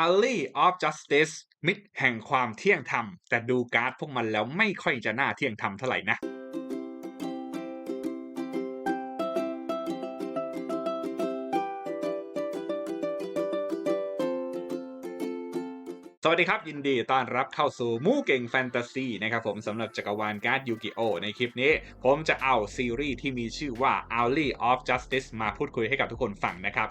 Alley of Justice มิตรแห่งความเที่ยงธรรม แต่ดูการ์ดพวกมันแล้วไม่ค่อยจะน่าเที่ยงธรรมเท่าไหร่นะ วัสดีครับ ยินดีต้อนรับเข้าสู่มูเก่งแฟนตาซีนะครับผมสำหรับจักรวาลการ์ดยูกิโอในคลิปนี้ ผมจะเอาซีรีส์ที่มีชื่อว่า Alley of Justice มาพูดคุยให้กับทุกคนฟังนะครับ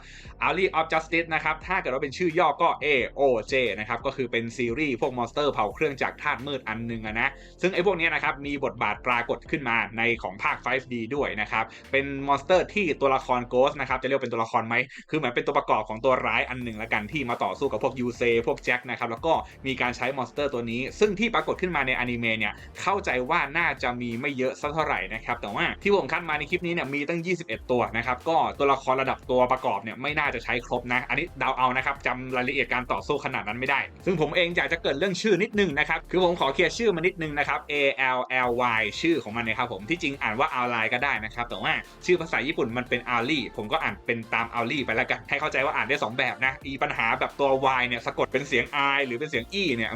Alley of Justice นะครับ ถ้าเกิดว่าเป็นชื่อย่อก็ AOJ นะครับ ก็คือเป็นซีรีส์พวกมอนสเตอร์เผาเครื่องจากธาตุมืดอันหนึงนะ ซึ่งไอ้พวกนี้นะครับ มีบทบาทปรากฏขึ้นมาในของภาค 5D ด้วยนะครับ เป็นมอนสเตอร์ที่ตัวละครโกสนะครับจะเรียกเป็นตัวละครไหมคือเหมือนเป็นตัวประกอบของตัวร้ายอันหนึ่งละกันที่มาต่อสู้กับพวกยูเซพวกแจ็คนะครับแล้วก็มีการใช้มอนสเตอร์ตัวนี้ ซึ่งที่ปรากฏขึ้นมาในอนิเมะเนี่ยเข้าใจว่าน่าจะมีไม่เยอะสักเท่าไหร่นะครับแต่ว่าที่ผมคัดมาในคลิปนี้เนี่ยมีตั้ง 21 ตัวนะครับก็ตัวละครระดับตัวประกอบเนี่ยไม่น่าจะใช้ครบนะ อันนี้เดาเอานะครับจำรายละเอียดการต่อสู้ขนาดนั้นไม่ได้ ซึ่งผมเองอยากจะเกิดเรื่องชื่อนิดนึงนะครับคือผมขอเคลียร์ชื่อมานิดนึงนะครับ A L L Y ชื่อของมันนะครับผมที่จริงอ่านว่า a l i ก็ได้นะครับแต่ว่าชื่อภาษาญี่ปุ่นมันเป็น a l i ผมก็อ่านเป็นตาม a l i ไปแล้วกันให้เข้าใจว่าอ่านได้สองแบบนะอีปัญหาแบบตัว Y เนี่ยสะกดเป็นเสียง I หรือเป็นเสียง E เนี่ย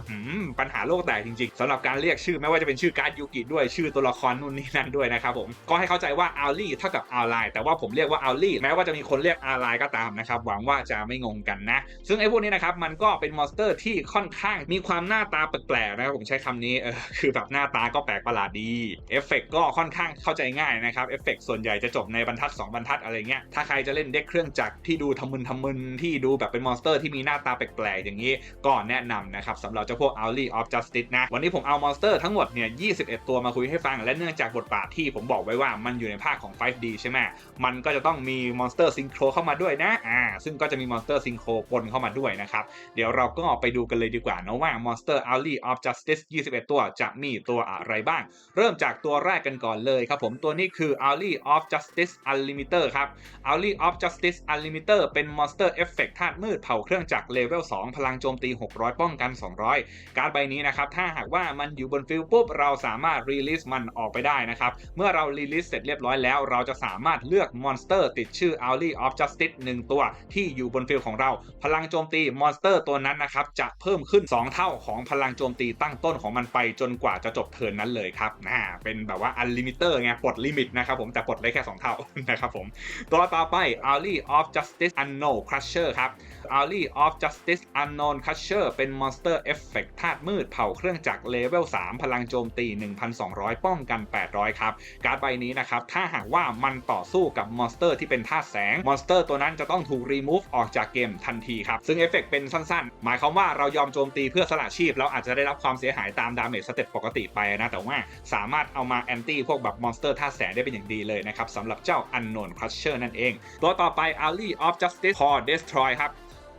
ปัญหาโลกแตกจริงๆสำหรับการเรียกชื่อไม่ว่าจะเป็นชื่อการ์ดยูกิด้วยชื่อตัวละครนู่นนี่นั่นด้วยนะครับผมก็ให้เข้าใจว่า a l i เท่ากับ a l i แต่ว่าผมเรียกว่า a l i แม้ว่าจะมีคนเรียก a l i ก็ตามนะครับหวังว่าจะไม่งงกันนะ ซึ่งไอ้พวกนี้นะครับมันก็เป็นมอนสเตอร์ที่ค่อนข้างมีความหน้าตาแปลกๆนะครับผมใช้คำนี้เออคือแบบหน้าตาก็แปลกประหลาดดีเอฟเฟกก็ค่อนข้างเข้าใจง่ายนะครับเอฟเฟกส่วนใหญ่จะจบในบรรทัด 2 บรรทัดอะไรเงี้ยถ้าใครจะเล่นเด็กเครื่องจักรที่ดูทำมึนทำมึนที่ดูแบบเป็นมอนสเตอร์ที่มีหน้าตาแปลกๆอย่างนี้ก็แนะนำนะครับสำหรับเจ้าพวก o u l y of Justice นะ วันนี้ผมเอามอนสเตอร์ทั้งหมดเนี่ย 21 ตัวมาคุยให้ฟัง และเนื่องจากบทบาทที่ผมบอกไว้ว่ามันอยู่ในภาคของ 5D ใช่ไหมมันก็จะต้องมีมอนสเตอร์ซิงโครเข้ามาด้วยนะอ่าซึ่งก็จะมีมอนสเตอร์ซิงโครปนเข้ามาด้วยนะครับ เดี๋ยวเราก็ไปดูกันเลยดีกว่านะว่า Monster Alley of Justice 21 ตัวจะมีตัวอะไรบ้าง เริ่มจากตัวแรกกันก่อนเลยครับผมตัวนี้คือ Alley of Justice Unlimited ครับ Alley of Justice Unlimited เป็น Monster Effect ธาตุมืดเผาเครื่องจักรเลเวล2พลังโจมตี 600ป้องกัน 200 การ์ดใบนี้นะครับถ้าหากว่ามันอยู่บนฟิลปุ๊บเราสามารถรีลิสมันออกไปได้นะครับเมื่อเรารีลิสเสร็จเรียบร้อยแล้ว เราจะสามารถเลือกมอนสเตอร์ติดชื่อ a l l y of Justice 1 ตัวที่อยู่บนฟิลของเรา พลังโจมตีมอนสเตอร์ตัวนั้นนะครับจะเพิ่มขึ้น 2 เท่าของพลังโจมตีตั้งต้นของมันไปจนกว่าจะจบเทิร์นนั้นเลยครับนะเป็นแบบว่า Unlimited ไงปลดลิมิตนะครับผมแต่ปลดได้แค่ 2 เท่านะครับผมตัวต่อไป a l l y of Justice Unknown Crusher ครับ a l l y of Justice Unknown Crusher เป็น Monster Effect ธาตุมืดเผาเครื่องจักรเลเวล 3 พลังโจมตี 1,200 ป้องกัน 800 ครับ การ์ดใบนี้นะครับ ถ้าหากว่ามันต่อสู้กับมอนสเตอร์ที่เป็นธาตุแสง มอนสเตอร์ตัวนั้นจะต้องถูก remove ออกจากเกมทันทีครับ ซึ่งเอฟเฟกเป็นสั้นๆ หมายความว่าเรายอมโจมตีเพื่อสละชีพ เราอาจจะได้รับความเสียหายตามดาเมจสเต็ปปกติไปนะ แต่ว่าสามารถเอามาแอนตี้พวกแบบมอนสเตอร์ธาตุแสงได้เป็นอย่างดีเลยนะครับสำหรับเจ้า Unknown Crusher นั่นเอง ตัวต่อไป Alley of Justice Core Destroy ครับ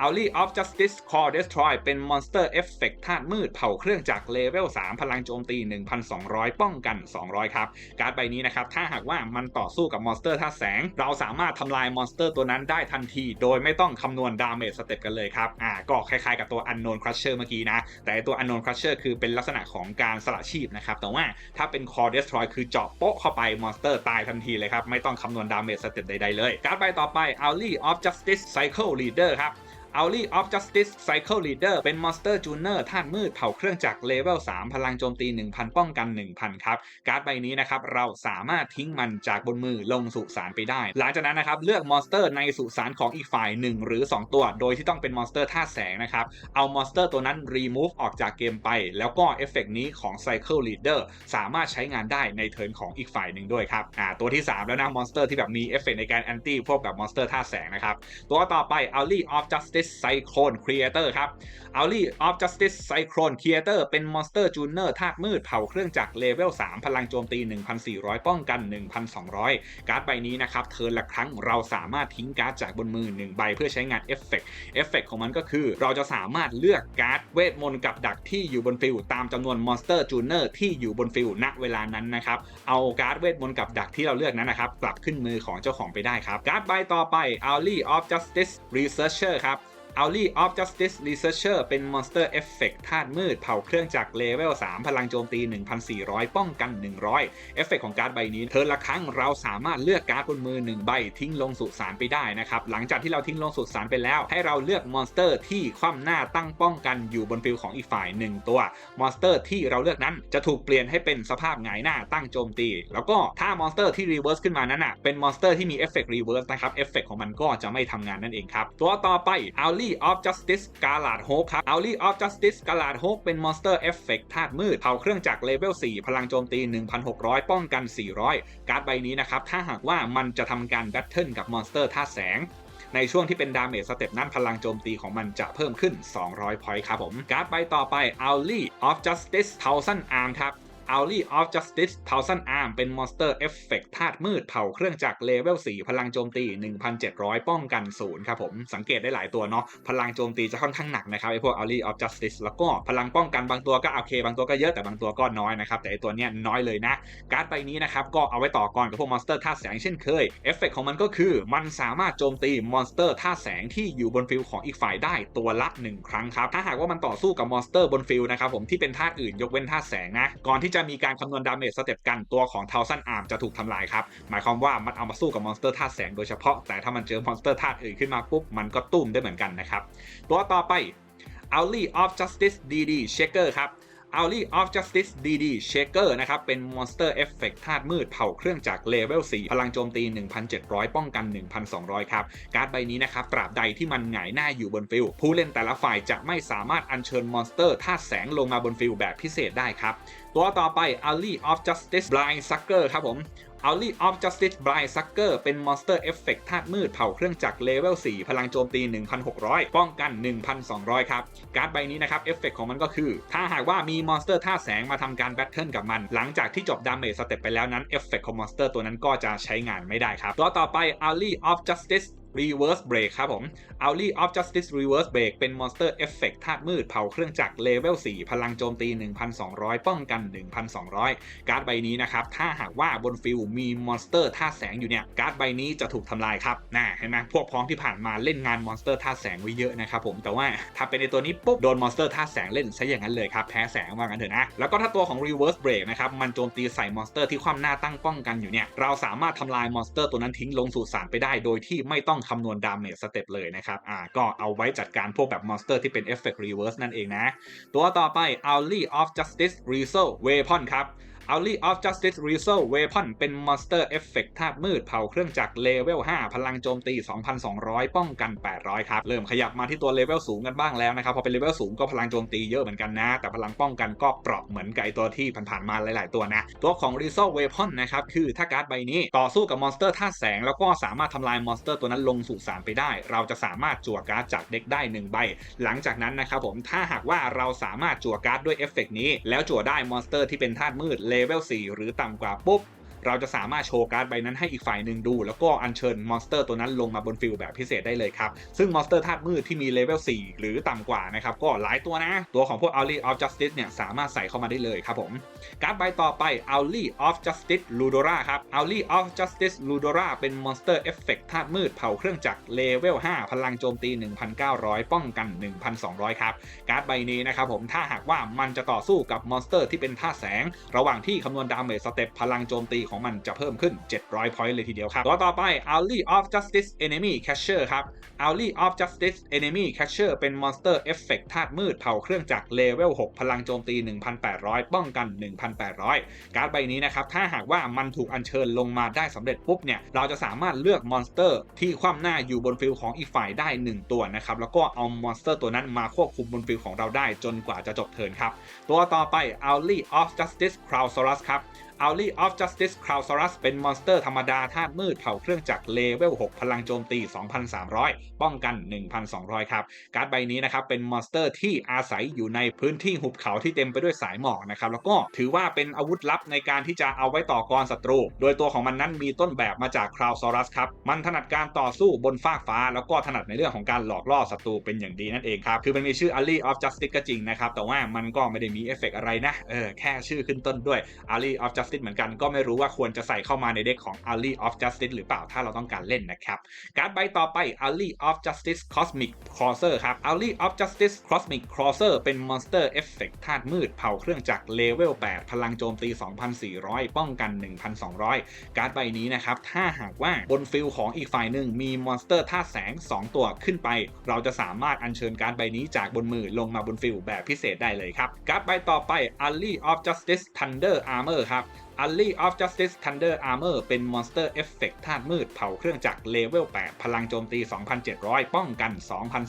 Alley of Justice Core Destroy เป็น Monster Effect ธาตุมืดเผาเครื่องจากเลเวล 3 พลังโจมตี 1,200 ป้องกัน 200 ครับ การ์ดใบนี้นะครับ ถ้าหากว่ามันต่อสู้กับมอนสเตอร์ธาตุแสง เราสามารถทำลายมอนสเตอร์ตัวนั้นได้ทันที โดยไม่ต้องคำนวณดาเมจสเต็ปกันเลยครับ อ่า ก็คล้ายๆกับตัว Unknown Crusher เมื่อกี้นะ แต่ตัว Unknown Crusher คือเป็นลักษณะของการสละชีพนะครับ แต่ว่าถ้าเป็น Core Destroy คือเจาะโป๊ะเข้าไปมอนสเตอร์ตายทันทีเลยครับ ไม่ต้องคำนวณดาเมจสเต็ปใดๆเลย การ์ดใบต่อไป Alley of Justice Cycle Leader ครับ Alley of Justice Cycle Leader เป็น Monster Tuner ธาตุมืดเผาเครื่องจักรเลเวล 3 พลังโจมตี 1,000 ป้องกัน 1,000 ครับ การ์ดใบนี้นะครับ เราสามารถทิ้งมันจากบนมือลงสุสานไปได้ หลังจากนั้นนะครับ เลือกมอนสเตอร์ในสุสานของอีกฝ่าย 1 หรือ 2 ตัว โดยที่ต้องเป็นมอนสเตอร์ธาตุแสงนะครับ เอามอนสเตอร์ตัวนั้น remove ออกจากเกมไป แล้วก็เอฟเฟกนี้ของ Cycle Leader สามารถใช้งานได้ในเทิร์นของอีกฝ่ายหนึ่งด้วยครับอ่าตัวที่ 3 แล้วนะมอนสเตอร์ที่แบบมีเอฟเฟกในการแอนตี้พวกแบบมอนสเตอร์ธาตุแสงนะครับตัวต่อไป Alley of Justice Cyclone Creator ครับ Alley of Justice Cyclone Creator เป็น Monster Tuner ธาตุมืดเผาเครื่องจักรเลเวล 3 พลังโจมตี 1,400 ป้องกัน 1,200 การ์ดใบนี้นะครับ เทิร์นละครั้งเราสามารถทิ้งการ์ดจากบนมือ 1 ใบเพื่อใช้งานเอฟเฟกต์เอฟเฟกของมันก็คือเราจะสามารถเลือกการ์ดเวทมนต์กับดักที่อยู่บนฟิลตามจำนวน Monster Tuner ที่อยู่บนฟิลณเวลานั้นนะครับเอาการ์ดเวทมนต์กับดักที่เราเลือกนั้นนะครับกลับขึ้นมือของเจ้าของไปได้ครับการ์ดใบต่อไป Alley of Justice Researcher ครับ a u l i of Justice Researcher เป็น Monster Effect ธาตุมืด เผาเครื่องจักรเลเวล 3 พลังโจมตี 1,400 ป้องกัน 100 เอฟเฟกของการ์ดใบนี้ เทิร์นละครั้งเราสามารถเลือกการ์ดบนมือ 1 ใบทิ้งลงสุสานไปได้นะครับ หลังจากที่เราทิ้งลงสุสานไปแล้ว ให้เราเลือกมอนสเตอร์ที่คว่ำหน้าตั้งป้องกันอยู่บนฟิลของอีกฝ่าย 1 ตัว มอนสเตอร์ที่เราเลือกนั้นจะถูกเปลี่ยนให้เป็นสภาพหงายหน้าตั้งโจมตี แล้วก็ถ้ามอนสเตอร์ที่รีเวิร์สขึ้นมานั้นอะเป็นมอนสเตอร์ที่มีเอฟเฟกต์รีเวิร์สนะครับเอฟเฟกของมันก็จะไม่ทำงานนั่นเองครับตัวต่อไป a u l i of Justice Scarlet Hope ครับ a u l i of Justice Scarlet Hope เป็นมอนสเตอร์เอฟเฟกต์ธาตุมืดเผาเครื่องจักรเลเวล 4 พลังโจมตี 1,600 ป้องกัน 400 การ์ดใบนี้นะครับ ถ้าหากว่ามันจะทำการแบทเทิลกับมอนสเตอร์ธาตุแสงในช่วงที่เป็นดาเมจสเต็ปนั้นพลังโจมตีของมันจะเพิ่มขึ้น 200 พอยต์ครับผม การ์ดใบต่อไป a u l i of Justice Thousand Arm ครับ a u l i of Justice Thousand Arm เป็นมอนสเตอร์เอฟเฟกต์ธาตุมืดเผาเครื่องจักรเลเวล 4 พลังโจมตี 1,700 ป้องกัน0ครับผม สังเกตได้หลายตัวเนาะพลังโจมตีจะค่อนข้างหนักนะครับไอพวก a u l i of Justice แล้วก็พลังป้องกันบางตัวก็โอเค บางตัวก็เยอะแต่บางตัวก็น้อยนะครับ แต่ไอตัวเนี้ยน้อยเลยนะ การ์ดใบนี้นะครับ ก็เอาไว้ต่อกรกับพวกมอนสเตอร์ธาตุแสงเช่นเคยเอฟเฟกของมันก็คือมันสามารถโจมตีมอนสเตอร์ธาตุแสงที่อยู่บนฟิลของอีกฝ่ายได้ตัวละ 1 ครั้งครับถ้าหากว่ามันต่อสู้กับมอนสเตอร์บนฟิลนะครับผมที่เป็นธาตุอื่นยกเว้นธาตุแสงนะก่อนที่จะมีการคำนวณดาเมจสเต็ปกันตัวของเทาซันอาร์มจะถูกทำลายครับ หมายความว่ามันเอามาสู้กับมอนสเตอร์ธาตุแสงโดยเฉพาะ แต่ถ้ามันเจอมอนสเตอร์ธาตุอื่นขึ้นมาปุ๊บ มันก็ตุ้มได้เหมือนกันนะครับ ตัวต่อไป a u l i of Justice DD Shaker ครับ a u l i of Justice DD Shaker นะครับ เป็น Monster Effect ธาตุมืดเผาเครื่องจากเลเวล 4 พลังโจมตี 1,700 ป้องกัน 1,200 ครับ การ์ดใบนี้นะครับ ตราบใดที่มันหงายหน้าอยู่บนฟิลผู้เล่นแต่ละฝ่ายจะไม่สามารถอัญเชิญมอนสเตอร์ธาตุแสงลงมาบนฟิลแบบพิเศษได้ครับ ตัวต่อไป a u l i of Justice Blind Sucker ครับผม a u l i of Justice Blind Sucker เป็น Monster Effect ธาตุมืดเผาเครื่องจักรเลเวล 4 พลังโจมตี 1,600 ป้องกัน 1,200 ครับ การ์ดใบนี้นะครับ เอฟเฟกของมันก็คือ ถ้าหากว่ามีมอนสเตอร์ธาตุแสงมาทำการแบทเทิลกับมัน หลังจากที่จบดาเมจสเต็ปไปแล้วนั้นเอฟเฟกของมอนสเตอร์ตัวนั้นก็จะใช้งานไม่ได้ครับ ตัวต่อไป a u l i of Justice Reverse Break ครับผม a u l i of Justice Reverse Break เป็น Monster Effect ธาตุมืดเผาเครื่องจักรเลเวล 4 พลังโจมตี 1,200 ป้องกัน 1,200 การ์ดใบนี้นะครับ ถ้าหากว่าบนฟิลมีมอนสเตอร์ธาตุแสงอยู่เนี่ย การ์ดใบนี้จะถูกทำลายครับน่าเห็นไหมพวกพ้องที่ผ่านมาเล่นงานมอนสเตอร์ธาตุแสงไว้เยอะนะครับผมแต่ว่าถ้าเป็นในตัวนี้ปุ๊บโดนมอนสเตอร์ธาตุแสงเล่นซะอย่างนั้นเลยครับแพ้แสงว่างั้นเถอะนะแล้วก็ถ้าตัวของ Reverse Break นะครับมันโจมตีใส่มอนสเตอร์ที่คว่ำหน้าตั้งป้องกันอยู่เนี่ยเราสามารถทำลายมอนสเตอร์ตัวนั้นทิ้งลงสู่สารไปได้โดยที่ไม่ต้องคำนวณดาเมจสเต็ปเลยนะครับอ่าก็เอาไว้จัดการพวกแบบมอนสเตอร์ที่เป็นเอฟเฟกต์รีเวิร์สนั่นเองนะ ตัวต่อไป a l l y of Justice Resolve Weapon ครับ a u l i of Justice Resolve Weapon เป็น Monster Effect ธาตุมืดเผาเครื่องจักรเลเวล 5 พลังโจมตี 2,200 ป้องกัน 800 ครับ เริ่มขยับมาที่ตัวเลเวลสูงกันบ้างแล้วนะครับ พอเป็นเลเวลสูงก็พลังโจมตีเยอะเหมือนกันนะ แต่พลังป้องกันก็เปราะเหมือนกับไอตัวที่ผ่านๆมาหลาย ๆ ตัวนะ ตัวของ Resolve Weapon นะครับ คือถ้าการ์ดใบนี้ต่อสู้กับมอนสเตอร์ธาตุแสง แล้วก็สามารถทำลายมอนสเตอร์ตัวนั้นลงสู่สารไปได้ เราจะสามารถจั่วการ์ดจากเด็กได้ 1 ใบ หลังจากนั้นนะครับผมถ้าหากว่าเราสามารถจั่วการ์ดด้วยเอฟเฟกนี้แล้วจั่วได้มอนสเตอร์ที่เป็นธาตุมืดเลเลเวล4หรือต่ำกว่าปุ๊บ เราจะสามารถโชว์การ์ดใบนั้นให้อีกฝ่ายหนึ่งดู แล้วก็อัญเชิญมอนสเตอร์ตัวนั้นลงมาบนฟิลแบบพิเศษได้เลยครับ ซึ่งมอนสเตอร์ธาตุมืดที่มีเลเวล4หรือต่ำกว่านะครับก็หลายตัวนะ ตัวของพวก a u l i of Justice เนี่ยสามารถใส่เข้ามาได้เลยครับผม การ์ดใบต่อไป a u l i of Justice Ludora ครับ a u l i of Justice Ludora เป็น Monster Effect ธาตุมืดเผาเครื่องจักรเลเวล5พลังโจมตี 1,900 ป้องกัน 1,200 ครับ การ์ดใบนี้นะครับผมถ้าหากว่ามันจะต่อสู้กับมอนสเตอร์ที่เป็นธาตุแสง ระหว่างที่คำนวณดาเมจสเต็ปพลังโจมตีของมันจะเพิ่มขึ้น 700พอยต์เลยทีเดียวครับตัวต่อไป a u l i of Justice Enemy Catcher ครับ a u l i of Justice Enemy Catcher เป็น Monster Effect ธาตุมืดเผาเครื่องจักรเลเวล 6 พลังโจมตี 1,800 ป้องกัน 1,800 การ์ดใบนี้นะครับ ถ้าหากว่ามันถูกอัญเชิญลงมาได้สำเร็จปุ๊บเนี่ย เราจะสามารถเลือกมอนสเตอร์ที่คว่ำหน้าอยู่บนฟิลของอีกฝ่ายได้ 1 ตัวนะครับ แล้วก็เอามอนสเตอร์ตัวนั้นมาควบคุมบนฟิลของเราได้จนกว่าจะจบเทิร์นครับ ตัวต่อไป a u l i of Justice Crowsaurus ครับ a u l i of Justice Crowsaurus เป็นมอนสเตอร์ธรรมดาธาตุมืดเผาเครื่องจักรเลเวล 6 พลังโจมตี 2,300 ป้องกัน 1,200 ครับ การ์ดใบนี้นะครับเป็นมอนสเตอร์ที่อาศัยอยู่ในพื้นที่หุบเขาที่เต็มไปด้วยสายหมอกนะครับแล้วก็ถือว่าเป็นอาวุธลับในการที่จะเอาไว้ต่อกรศัตรู โดยตัวของมันนั้นมีต้นแบบมาจาก Crowsaurus ครับ มันถนัดการต่อสู้บนฟากฟ้า แล้วก็ถนัดในเรื่องของการหลอกล่อศัตรูเป็นอย่างดีนั่นเองครับ คือมันมีชื่อ a l i of Justice ก็จริงนะครับ แต่ว่ามันก็ไม่ได้มีเอฟเฟกอะไรนะ เออ แค่ชื่อขึ้นต้นด้วย a l i of Justice Justice เหมือนกันก็ไม่รู้ว่าควรจะใส่เข้ามาในเด็กของ Alley of Justice หรือเปล่าถ้าเราต้องการเล่นนะครับการ์ดใบต่อไป Alley of Justice Cosmic Crosser ครับ Alley of Justice Cosmic Crosser เป็นมอนสเตอร์เอฟเฟกต์ธาตุมืดเผาเครื่องจักรเลเวล 8 พลังโจมตี 2,400 ป้องกัน 1,200 การ์ดใบนี้นะครับถ้าหากว่าบนฟิลของอีกฝ่ายหนึ่งมีมอนสเตอร์ธาตุแสง 2 ตัวขึ้นไป เราจะสามารถอัญเชิญการ์ดใบนี้จากบนมือลงมาบนฟิลแบบพิเศษได้เลยครับการ์ดใบต่อไป Alley of Justice Thunder Armor ครับ a l l y of Justice Thunder Armor เป็นมอนสเตอร์เอฟเฟกต์ธาตุมืดเผาเครื่องจักรเลเวล 8 พลังโจมตี 2,700 ป้องกัน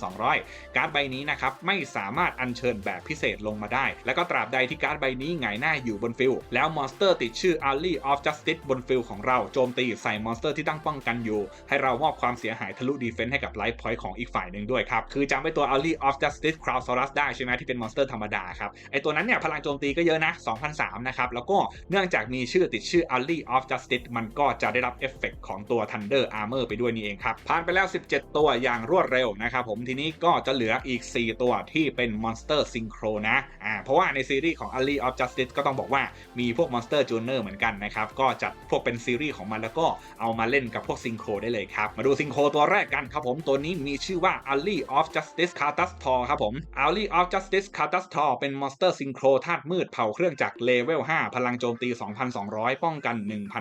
2,200 การ์ดใบนี้นะครับ ไม่สามารถอัญเชิญแบบพิเศษลงมาได้ แล้วก็ตราบใดที่การ์ดใบนี้หงายหน้าอยู่บนฟิลแล้วมอนสเตอร์ติดชื่อ a l l y of Justice บนฟิลของเราโจมตีใส่มอนสเตอร์ที่ตั้งป้องกันอยู่ ให้เรามอบความเสียหายทะลุดีเฟนส์ให้กับไลฟ์พอยต์ของอีกฝ่ายหนึ่งด้วยครับคือจำไว้ตัว a l l y of Justice Crowsaurus ได้ใช่ไหมที่เป็นมอนสเตอร์ธรรมดาครับไอตัวนั้นเนี่ยพลังโจมตีก็เยอะนะ2,003นะครับแล้วก็เนื่องจากมีีชื่อติดชื่อ Alley of Justice มันก็จะได้รับเอฟเฟกต์ของตัว Thunder Armor ไปด้วยนี่เองครับ ผ่านไปแล้ว 17 ตัวอย่างรวดเร็วนะครับผมทีนี้ก็จะเหลืออีก 4 ตัวที่เป็น Monster Synchro นะอ่าเพราะว่าในซีรีส์ของ Alley of Justice ก็ต้องบอกว่ามีพวก Monster Junior เหมือนกันนะครับก็จัดพวกเป็นซีรีส์ของมันแล้วก็เอามาเล่นกับพวกซิงโครได้เลยครับ มาดูซิงโครตัวแรกกันครับผมตัวนี้มีชื่อว่า Alley of Justice c a r t a s t o r ครับผม Alley of Justice c a r t a s t o r เป็น Monster Synchro ธาตุมืดเผาเครื่องจักรเลเวล 5 พลังโจมตี1,200 ป้องกัน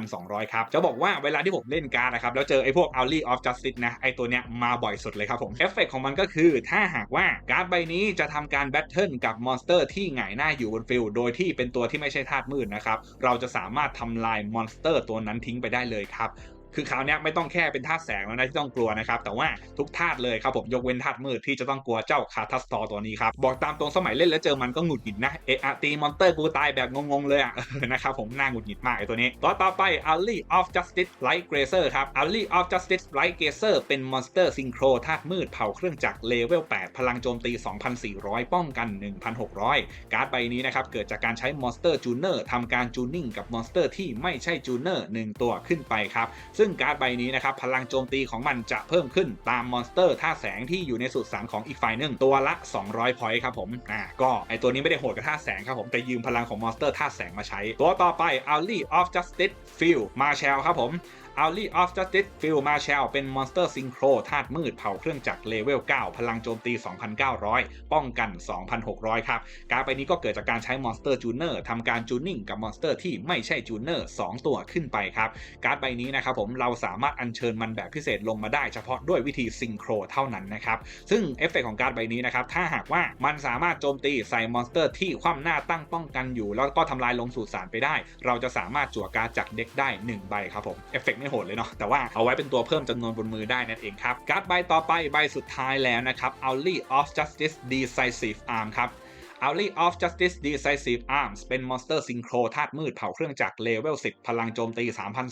1,200 ครับ จะบอกว่าเวลาที่ผมเล่นการ์ดนะครับ แล้วเจอไอ้พวก Alley of Justice นะ ไอ้ตัวเนี้ยมาบ่อยสุดเลยครับผม เอฟเฟกของมันก็คือ ถ้าหากว่าการ์ดใบนี้จะทำการแบทเทิลกับมอนสเตอร์ที่หงายหน้าอยู่บนฟิลโดยที่เป็นตัวที่ไม่ใช่ธาตุมืดนะครับ เราจะสามารถทำลายมอนสเตอร์ตัวนั้นทิ้งไปได้เลยครับ คือคราวนี้ไม่ต้องแค่เป็นธาตุแสงแล้วนะที่ต้องกลัวนะครับ แต่ว่าทุกธาตุเลยครับผมยกเว้นธาตุมืดที่จะต้องกลัวเจ้าคาทัสตอร์ตัวนี้ครับบอกตามตรงสมัยเล่นแล้วเจอมันก็หงุดหงิดนะเออะตีมอนเตอร์กูตายแบบงงๆเลยอะนะครับผมน่าหงุดหงิดมากไอ้ตัวนี้ต่อต่อไป Alley of Justice Light Grazer ครับ Alley of Justice Light Grazer เป็นมอนสเตอร์ซิงโครธาตุมืดเผาเครื่องจักรเลเวล 8 พลังโจมตี 2,400 ป้องกัน 1,600 การ์ดใบนี้นะครับเกิดจากการใช้มอนสเตอร์จูเนอร์ทำการจูนิ่งกับมอนสเตอร์ที่ไม่ใช่จูเนอร์1ตัวขึ้นไปครับซึ่ง่งการ์ดใบนี้นะครับพลังโจมตีของมันจะเพิ่มขึ้นตามมอนสเตอร์ท่าแสงที่อยู่ในสุสานของอีกฝ่ายหนึ่งตัวละ 200พอยต์ครับผมอ่าก็ไอตัวนี้ไม่ได้โหดกับท่าแสงครับผมแต่ยืมพลังของมอนสเตอร์ท่าแสงมาใช้ ตัวต่อไป Alley of Justice Field Marshall ครับผม a l l y of Justice Phil Marshall เป็นมอนสเตอร์ซิงโครธาตุมืดเผาเครื่องจักรเลเวล 9 พลังโจมตี 2,900 ป้องกัน 2,600 ครับ การไปนี้ก็เกิดจากการใช้มอนสเตอร์จูเนอร์ทำการจูนิ่งกับมอนสเตอร์ที่ไม่ใช่จูเนอร์2ตัวขึ้นไปครับ การ์ดใบนี้นะครับผมเราสามารถอัญเชิญมันแบบพิเศษลงมาได้เฉพาะด้วยวิธีซิงโครเท่านั้นนะครับซึ่งเอฟเฟกของการใบนี้นะครับถ้าหากว่ามันสามารถโจมตีใส่มอนสเตอร์ที่คว่ำหน้าตั้งป้องกันอยู่ แล้วก็ทำลายลงสู่สารไปได้ เราจะสามารถจั่วการจากเด็กได้ 1 ใบครับผมเอฟเฟกไม่โหดเลยเนาะแต่ว่าเอาไว้เป็นตัวเพิ่มจำนวนบนมือได้นั่นเองครับการ์ดใบต่อไปใบสุดท้ายแล้วนะครับ Alley of Justice Decisive Arm ครับ Alley of Justice Decisive Arms เป็นมอนสเตอร์ซิงโครธาตุมืดเผาเครื่องจักรเลเวล 10 พลังโจมตี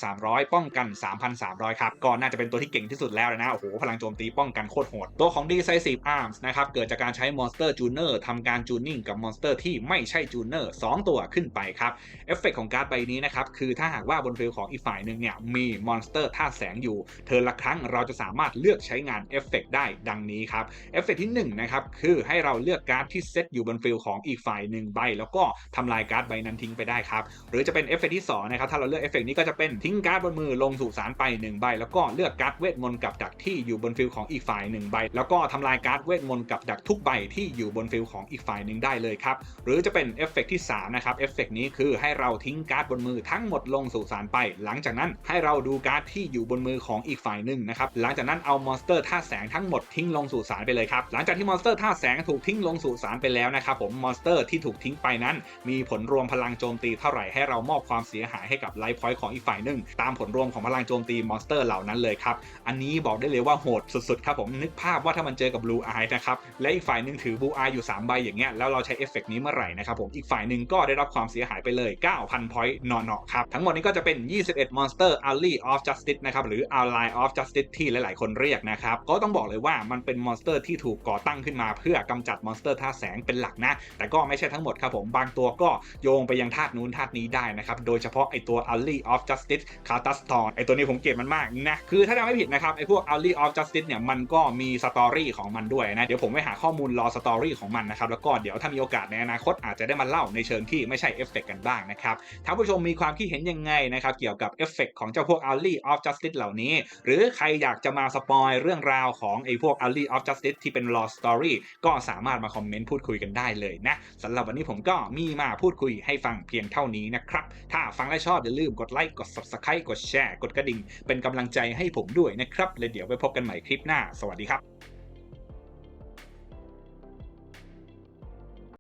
3,300 ป้องกัน 3,300 ครับ ก็น่าจะเป็นตัวที่เก่งที่สุดแล้วนะ โอ้โห พลังโจมตีป้องกันโคตรโหด ตัวของ Decisive Arms นะครับ เกิดจากการใช้มอนสเตอร์จูเนอร์ทำการจูนิ่งกับมอนสเตอร์ที่ไม่ใช่จูเนอร์2ตัวขึ้นไปครับ เอฟเฟกของการ์ดใบนี้นะครับ คือถ้าหากว่าบนฟิลของอีกฝ่ายหนึ่งเนี่ยมีมอนสเตอร์ธาตุแสงอยู่ เธอละครั้งเราจะสามารถเลือกใช้งานเอฟเฟกได้ดังนี้ครับ เอฟเฟกที่1นะครับ คือให้เราเลือกการ์ดที่เซตอยู่บนฟิลของอีกฝ่ายหนึ่งใบ แล้วก็ทำลายการ์ดใบนั้นทิ้งไปได้ครับ หรือจะเป็นเอฟเฟกที่2นะครับถ้าเราเลือกเอฟเฟกนี้ก็จะเป็นทิ้งการ์ดบนมือลงสู่สารไป1ใบ แล้วก็เลือกการ์ดเวทมนต์กับดักที่อยู่บนฟิลของอีกฝ่าย1ใบ แล้วก็ทำลายการ์ดเวทมนต์กับดักทุกใบที่อยู่บนฟิลของอีกฝ่ายหนึ่งได้เลยครับหรือจะเป็นเอฟเฟกที่3นะครับเอฟเฟกนี้คือให้เราทิ้งการ์ดบนมือทั้งหมดลงสู่สารไป หลังจากนั้นให้เราดูการ์ดที่อยู่บนมือของอีกฝ่ายหนึ่งนะครับหลังจากนั้นเอามอนสเตอร์ท่าแสงทั้งหมดทิ้งลงสู่สารไปเลยครับหลังจากที่มอนสเตอร์ท่าแสงถูกทิ้งลงสู่สารไปแล้วนะครับผมมอนสเตอร์ที่ถูกทิ้งไปนั้น มีผลรวมพลังโจมตีเท่าไหร่ให้เรามอบความเสียหายให้กับไลฟ์พอยต์ของอีกฝ่ายหนึ่งตามผลรวมของพลังโจมตีมอนสเตอร์เหล่านั้นเลยครับ อันนี้บอกได้เลยว่าโหดสุดๆครับผมนึกภาพว่าถ้ามันเจอกับบลูอายนะครับและอีกฝ่ายหนึ่งถือบลูอายอยู่ 3 ใบอย่างเงี้ยแล้วเราใช้เอฟเฟกนี้เมื่อไหร่นะครับผมอีกฝ่ายหนึ่งก็ได้รับความเสียหายไปเลย 9,000 พอยต์นอนๆครับทั้งหมดนี้ก็จะเป็น 21 Monster Alley of Justice นะครับหรือ Ally of Justice ที่หลายๆ คนเรียกนะครับก็ต้องบอกเลยว่ามันเป็นมอนสเตอร์ที่ถูกก่อตั้งขึ้นมาเพื่อกำจัดมอนสเตอร์ท่าแสงเป็นหลักนะแต่ก็ไม่ใช่ทั้งหมดครับผมบางตัวก็โยงไปยังธาตุนู้นธาตุนี้ได้นะครับ โดยเฉพาะไอตัว Alley of Justice c a r t a s t o n ไอตัวนี้ผมเก็บมันมากนะ คือถ้าจำไม่ผิดนะครับ ไอพวก Alley of Justice เนี่ยมันก็มีสตอรี่ของมันด้วยนะ เดี๋ยวผมไปหาข้อมูลรอสตอรี่ของมันนะครับ แล้วก็เดี๋ยวถ้ามีโอกาสในอนาคตอาจจะได้มาเล่าในเชิงที่ไม่ใช่เอฟเฟกกันบ้างนะครับท่านผู้ชมมีความคิดเห็นยังไงนะครับ เกี่ยวกับเอฟเฟกของเจ้าพวก Alley of Justice เหล่านี้ หรือใครอยากจะมาสปอยเรื่องราวของไอพวก Alley of Justice ที่เป็น Law Story ก็สามารถมาคอมเมนต์พูดคุยกันได้เลยนะสำหรับวันนี้ผมก็มีมาพูดคุยให้ฟังเพียงเท่านี้นะครับ ถ้าฟังและชอบอย่าลืมกดไลค์กด Subscribe กดแชร์กดกระดิ่ง เป็นกำลังใจให้ผมด้วยนะครับและเดี๋ยวไปพบกันใหม่คลิปหน้า สวัสดีครับ